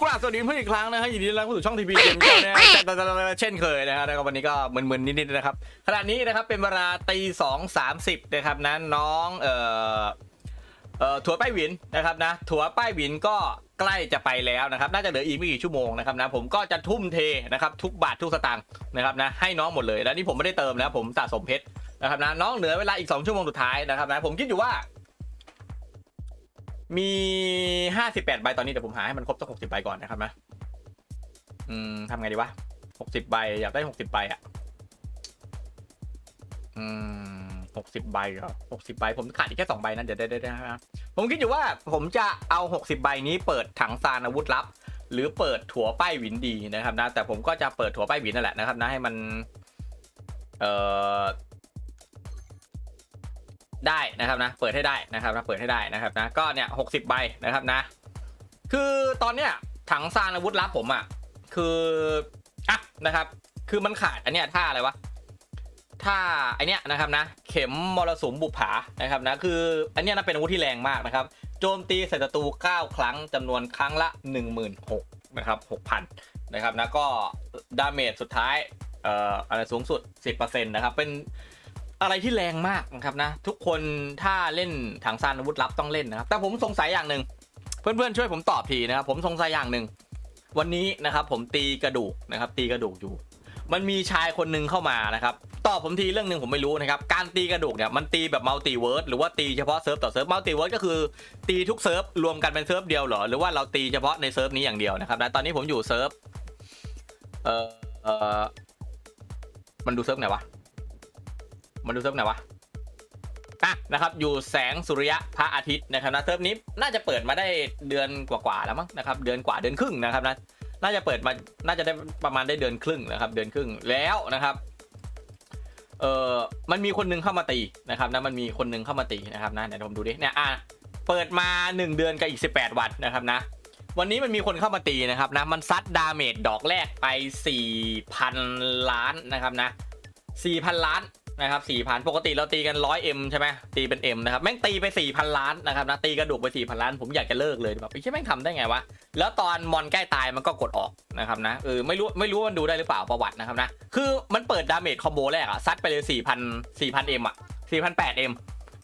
กราบสวัสดีเพื่อนอีกครั้งนะฮะยินดีต้อนรับเข้าสู่ช่องทีวีเกมนะฮะเช่นเคยนะฮะแล้วก็วันนี้ก็มึนๆนิดๆนะครับขณะนี้นะครับเป็นเวลาตีสองสามสิบนะครับนะน้องเอ่อเอ่อถั่วป้ายหวินนะครับนะถั่วป้ายหวินก็ใกล้จะไปแล้วนะครับ น่าจะเหลืออีกไม่กี่ชั่วโมงนะครับนะผมก็จะทุ่มเทนะครับทุกบาททุกสตางค์นะครับนะให้น้องหมดเลยแล้วนี่ผมไม่ได้เติมนะผมสะสมเพชรนะครับนะน้องเหลือเวลาอีก 2 ชั่วโมงสุดท้ายนะครับนะผมคิดอยู่ว่า มีห้าสิบแปดใบตอนนี้เดี๋ยวผมหาให้มันครบสักหกสิบใบก่อนนะครับนะ อืมทำไงดีวะหกสิบใบอยากได้หกสิบใบอะ อืมหกสิบใบเหรอหกสิบใบผมขาดอีกแค่สองใบนะเดี๋ยวได้ได้ได้นะผมคิดอยู่ว่าผมจะเอาหกสิบใบนี้เปิดถังซานอาวุธลับ หรือเปิดถั่วป้ายหวินดีนะครับนะ แต่ผมก็จะเปิดถั่วป้ายหวินนั่นแหละนะครับนะให้มัน เอ่อ ได้นะครับนะ เปิดให้ได้นะครับนะ เปิดให้ได้นะครับนะ ก็เนี่ยหกสิบใบนะครับนะ คือตอนเนี้ยถังซานอาวุธลับผมอะ คืออะนะครับ คือมันขาดอันเนี้ยท่าอะไรวะท่าไอเนี้ยนะครับนะ เข็มมรสุมบุปผานะครับนะคืออันเนี้ยนะเป็นอาวุธที่แรงมากนะครับ โจมตีใส่ศัตรู 9 ครั้งจำนวนครั้งละ 16,000นะครับ6,000นะครับนะก็ดาเมจสุดท้ายเอ่ออะไรสูงสุด 10%นะครับเป็น อะไรที่แรงมากนะครับนะ ทุกคนถ้าเล่นถังซานอาวุธลับต้องเล่นนะครับ แต่ผมสงสัยอย่างหนึ่งเพื่อนๆช่วยผมตอบทีนะครับ ผมสงสัยอย่างหนึ่งวันนี้นะครับ ผมตีกระดูกนะครับ ตีกระดูกอยู่ มันมีชายคนหนึ่งเข้ามานะครับตอบผมทีเรื่องหนึ่งผมไม่รู้นะครับ การตีกระดูกเนี่ยมันตีแบบมัลติเวิร์สหรือว่าตีเฉพาะเซิร์ฟต่อเซิร์ฟมัลติเวิร์สก็คือตีทุกเซิร์ฟรวมกันเป็นเซิร์ฟเดียวเหรอหรือว่าเราตีเฉพาะในเซิร์ฟนี้อย่างเดียวนะครับนะตอนนี้ผมอยู่เซิร์ฟเอ่อเอ่อมันดูเซิร์ฟไหนวะ มาดูเซิร์ฟไหนวะอะนะครับ อยู่แสงสุริยะพระอาทิตย์นะครับนะเซิร์ฟนี้น่าจะเปิดมาได้เดือนกว่าๆแล้วมั้งนะครับ เดือนกว่าเดือนครึ่งนะครับนะน่าจะเปิดมา น่าจะได้ประมาณได้เดือนครึ่งนะครับ เดือนครึ่งแล้วนะครับ เอ่อ มันมีคนหนึงเข้ามาตีนะครับนะ มันมีคนหนึงเข้ามาตีนะครับนะเดี๋ยวผมดูดิ เนี่ย อะ เปิดมา 1 เดือนกับอีก 18 วันนะครับนะ วันนี้มันมีคนเข้ามาตีนะครับนะ มันซัดดาเมจดอกแรกไป 4,000 ล้านนะครับนะ 4,000 ล้าน นะครับ4,000ปกติเราตีกัน 100M ใช่ไหมตีเป็น M นะครับแม่งตีไป4,000ล้านนะครับนะตีกระดูกไป4,000ล้าน ผมอยากจะเลิกเลยแบบไอ้ที่แม่งทำได้ไงวะแล้วตอนมอนใกล้ตายมันก็กดออกนะครับนะเออไม่รู้ไม่รู้ว่ามันดูได้หรือเปล่าประวัตินะครับนะคือมันเปิดดาเมจคอมโบแรกอะซัดไปเลย4,000 4,000M อะ 4,800M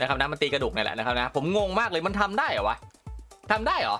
นะครับนะมันตีกระดูกนี่แหละนะครับนะผมงงมากเลยมันทำได้เหรอวะทำได้เหรอ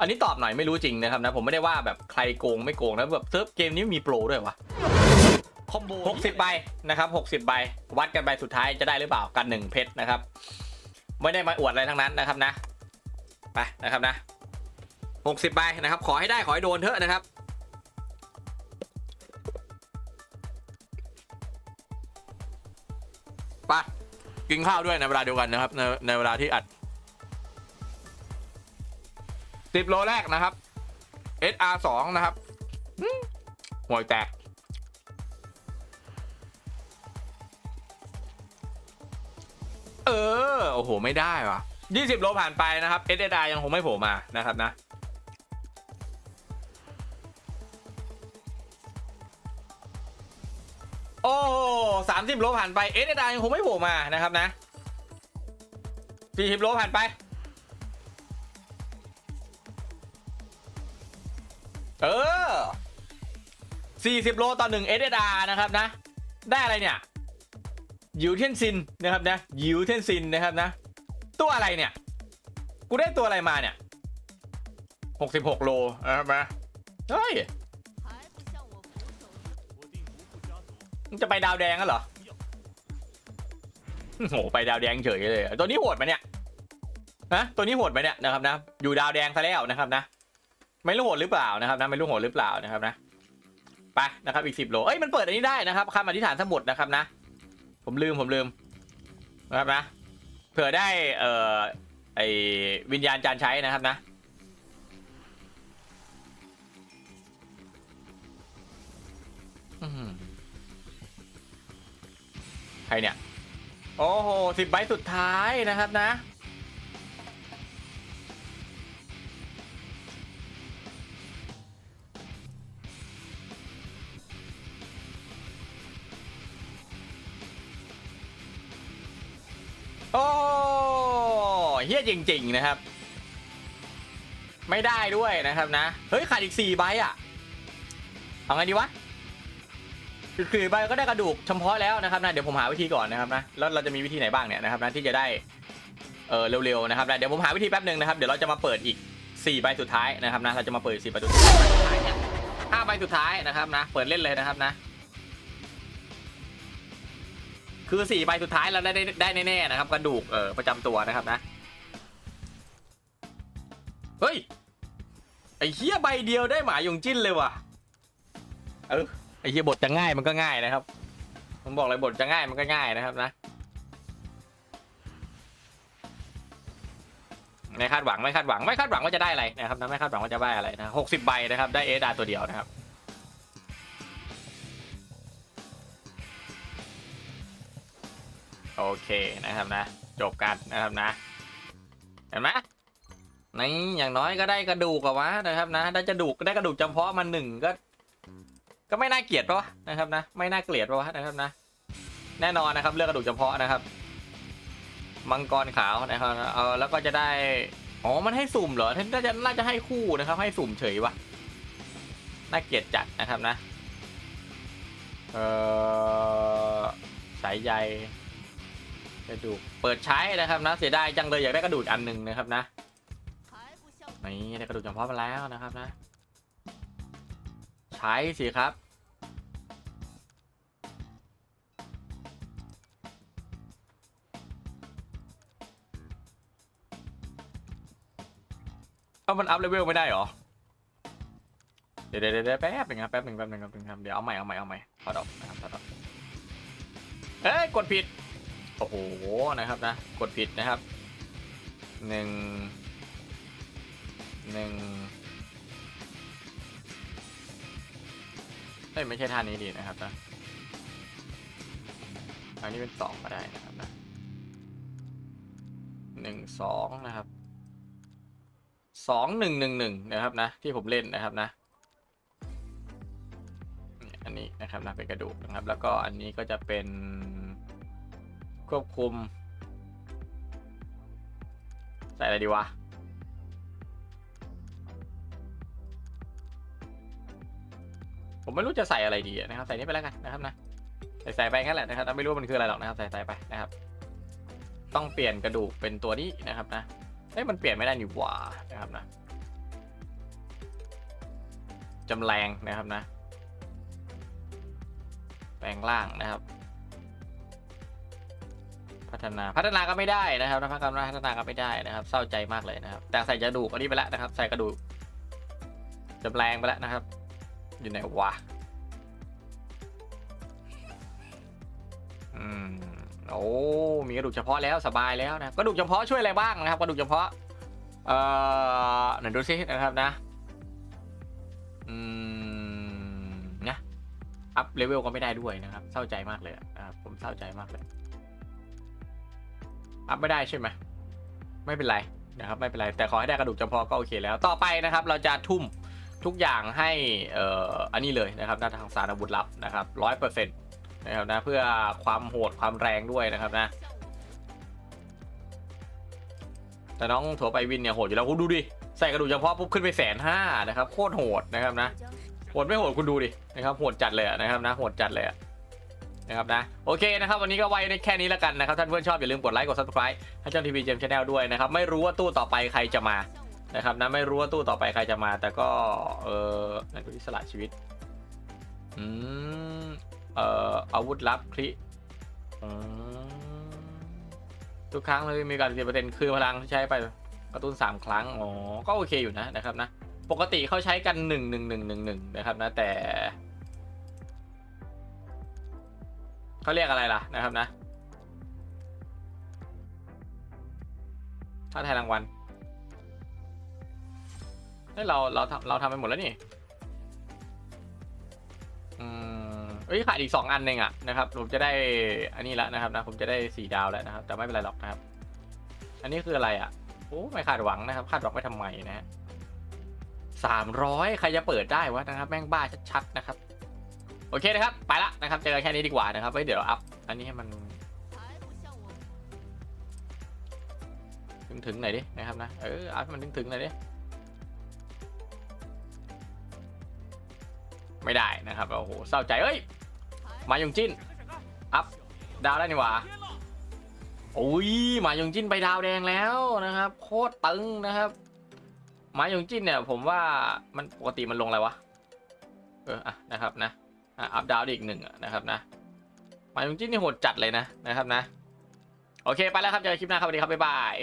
อันนี้ตอบหน่อยไม่รู้จริงนะครับนะผมไม่ได้ว่าแบบใครโกงไม่โกงนะแบบเซิร์ฟเกมนี้มีโปรด้วยวะ คอมโบ60ใบนะครับ60ใบวัดกันใบสุดท้ายจะได้หรือเปล่ากันหนึ่งเพชรนะครับ ไม่ได้มาอวดอะไรทั้งนั้นนะครับนะ ไปนะครับนะ60ใบนะครับ ขอให้ได้ขอให้โดนเถอะนะครับไปกินข้าวด้วยในเวลาเดียวกันนะครับในในเวลาที่อัด10โลแรกนะครับ SR 2นะครับหืมห่วยแตก เออ โอ้โห ไม่ได้ว่ะ20 โลผ่านไปนะครับ s s r ยังคงไม่โผล่มานะครับนะ โอ้สามสิบโลผ่านไป s s r ยังคงไม่โผล่มานะครับนะ40โลผ่านไป เออ40 โลต่อ1 s s r นะครับนะ ได้อะไรเนี่ย ยิวเทนซินนะครับนะยิวเทนซินนะครับนะ ตัวอะไรเนี่ย กูได้ตัวอะไรมาเนี่ยหกสิบหกโลนะครับนะเฮ้ยจะไปดาวแดงกันเหรอโหไปดาวแดงเฉยเลย ตัวนี้โหดไหมเนี่ยฮะตัวนี้โหดไหมเนี่ยนะครับนะ อยู่ดาวแดงซะแล้วนะครับนะ ไม่รู้โหดหรือเปล่านะครับนะไม่รู้โหดหรือเปล่านะครับนะ ไปนะครับอีกสิบโล เอ้ยมันเปิดอันนี้ได้นะครับคำอธิษฐานสมุดนะครับนะ ผมลืมผมลืมนะครับนะเผื่อได้เอ่อไอวิญญาณจานใช้นะครับนะใครเนี่ย โอ้โหสิบใบสุดท้ายนะครับนะ เฮี้ยจริง ๆ นะครับ ไม่ได้ด้วยนะครับนะ เฮ้ยขาดอีกสี่ใบอะ เอาไงดีวะอีกสี่ใบก็ได้กระดูกเฉพาะแล้วนะครับนะเดี๋ยวผมหาวิธีก่อนนะครับนะแล้วเราจะมีวิธีไหนบ้างเนี่ยนะครับนะที่จะได้เออเร็วๆนะครับนะเดี๋ยวผมหาวิธีแป๊บหนึ่งนะครับเดี๋ยวเราจะมาเปิดอีกสี่ใบสุดท้ายนะครับนะเราจะมาเปิดสี่ใบสุดท้ายเนี่ยห้าใบสุดท้ายนะครับนะเปิดเล่นเลยนะครับนะ คือสี่ใบสุดท้ายเราได้ได้ได้แน่ๆนะครับ กระดูกเออประจำตัวนะครับนะ เฮ้ย ไอ้เฮียใบเดียวได้หมายงจิ้นเลยว่ะ เออ ไอ้เฮียบทจะง่ายมันก็ง่ายนะครับ ผมบอกเลยบทจะง่ายมันก็ง่ายนะครับนะ ไม่คาดหวังไม่คาดหวังไม่คาดหวังว่าจะได้อะไรนะครับนะไม่คาดหวังว่าจะได้อะไรนะหกสิบใบนะครับ ได้เอสดาตัวเดียวนะครับโอเคนะครับนะ จบกันนะครับนะ เห็นไหม ในอย่างน้อยก็ได้กระดูกอะวะนะครับนะ ได้จะดูกได้กระดูกจำเพาะมาหนึ่งก็ ก็ไม่น่าเกลียดปะนะครับนะ ไม่น่าเกลียดปะนะครับนะ แน่นอนนะครับเลือกกระดูกจำเพาะนะครับ มังกรขาวนะครับเออแล้วก็จะได้ อ๋อ มันให้สุ่มเหรอท่าน่าจะน่าจะให้คู่นะครับ ให้สุ่มเฉยวะน่าเกลียดจัดนะครับนะ เออสายใยกระดูก เปิดใช้นะครับนะ เสียดายจังเลยอยากได้กระดูกอันหนึ่งนะครับนะ นี่ได้กระดูกจำเพาะมาแล้วนะครับนะ ใช้สิครับ เอ้ามันอัพเลเวลไม่ได้เหรอเดี๋ยวเดี๋ยวเดี๋ยวแป๊บหนึ่งครับแป๊บหนึ่งแป๊บหนึ่งแป๊บหนึ่งครับเดี๋ยวเอาใหม่เอาใหม่เอาใหม่ถอดอกนะครับถอดออกเอ้ยกดผิด โอ้โหนะครับนะ กดผิดนะครับหนึ่ง หนึ่งเอ้ยไม่ใช่ท่านี้ดีนะครับนะอันนี้เป็นสองก็ได้นะครับนะหนึ่งสองนะครับสองหนึ่งหนึ่งหนึ่งนะครับนะ ที่ผมเล่นนะครับนะอันนี้นะครับนะเป็นกระดูกนะครับ แล้วก็อันนี้ก็จะเป็นควบคุม ใส่อะไรดีวะ ผมไม่รู้จะใส่อะไรดีนะครับ ใส่นี่ไปแล้วกันนะครับนะ ใส่ใส่ไปงั้นแหละนะครับไม่รู้มันคืออะไรหรอกนะครับ ใส่ใส่ไปนะครับ ต้องเปลี่ยนกระดูกเป็นตัวนี้นะครับนะเอ้ยมันเปลี่ยนไม่ได้นี่หว่านะครับนะจำแรงนะครับนะ แปลงร่างนะครับ พัฒนาพัฒนาก็ไม่ได้นะครับนะพัฒนาพัฒนาก็ไม่ได้นะครับ เศร้าใจมากเลยนะครับ แต่ใส่กระดูกอันนี้ไปแล้วนะครับ ใส่กระดูกจำแรงไปแล้วนะครับ อยู่ไหนวะ อืม โอ้ มีกระดูกเฉพาะแล้วสบายแล้วนะ กระดูกเฉพาะช่วยอะไรบ้างนะครับ กระดูกเฉพาะ เอ่อไหนดูซินะครับนะ อืม นะ อัพเลเวลก็ไม่ได้ด้วยนะครับ เศร้าใจมากเลยอะนะครับผมเศร้าใจมากเลย อัพไม่ได้ใช่ไหม ไม่เป็นไรนะครับ ไม่เป็นไร แต่ขอให้ได้กระดูกเฉพาะก็โอเคแล้ว ต่อไปนะครับ เราจะทุ่ม ทุกอย่างให้เอ่ออันนี้เลยนะครับด้านทางสารอาวุธลับนะครับร้อยเปอร์เซ็นต์นะครับนะเพื่อความโหดความแรงด้วยนะครับนะแต่น้องถั่วไปวินเนี่ยโหดอยู่แล้วคุณดูดิใส่กระดูกเฉพาะปุ๊บขึ้นไปแสนห้านะครับโคตรโหดนะครับนะโหดไม่โหดคุณดูดินะครับโหดจัดเลยนะครับนะโหดจัดเลยนะครับนะโอเคนะครับวันนี้ก็ไว้ในแค่นี้แล้วกันนะครับท่านเพื่อนชอบอย่าลืมกดไลค์กดซับสไคร b e ให้ช่องทีวีเจมส์ชาแนลด้วยนะครับไม่รู้ว่าตู้ต่อไปใครจะมา นะครับนะไม่รู้ว่าตู้ต่อไปใครจะมา แต่ก็เออนั่นดูที่สละชีวิตอืมเอ่ออาวุธลับคลิอืมทุกครั้งเลยมีการสิบเปอร์เซ็นต์คือพลังที่ใช้ไปกระตุ้นสามครั้ง อ๋อ ก็โอเคอยู่นะนะครับนะ ปกติเขาใช้กันหนึ่งหนึ่งหนึ่งหนึ่งหนึ่งนะครับนะ แต่เขาเรียกอะไรล่ะนะครับนะ ถ้าไทายรางวัล เฮ้ยเราเราทำเราทำไปหมดแล้วนี่อืมเฮ้ยขาดอีกสองอันเองอะนะครับผมจะได้อันนี้แล้วนะครับนะผมจะได้สี่ดาวแล้วนะครับ แต่ไม่เป็นไรหรอกนะครับ อันนี้คืออะไรอะโอ้ไม่คาดหวังนะครับ คาดหวังไปทำไมนะฮะสามร้อยใครจะเปิดได้วะนะครับ แม่งบ้าชัดๆนะครับ โอเคนะครับ ไปละนะครับ เจอกันแค่นี้ดีกว่านะครับไว้เดี๋ยวอัพอันนี้ให้มัน ถึงถึงไหนดินะครับนะเอออัพมันถึงถึงไหนดิ นะครับโอ้โหเศร้าใจเอ้ยมายงจิ้นอัพดาวได้นี่หว่าโอ้ยมายงจิ้นไปดาวแดงแล้วนะครับ โคตรตึงนะครับมายงจิ้นเนี่ยผมว่ามันปกติมันลงอะไรวะเอออะนะครับนะอัพดาวอีกหนึ่งนะครับนะมายงจิ้นนี่โหดจัดเลยนะนะครับนะ โอเคไปแล้วครับเจอกันคลิปหน้าครับสวัสดีครับบ๊ายบาย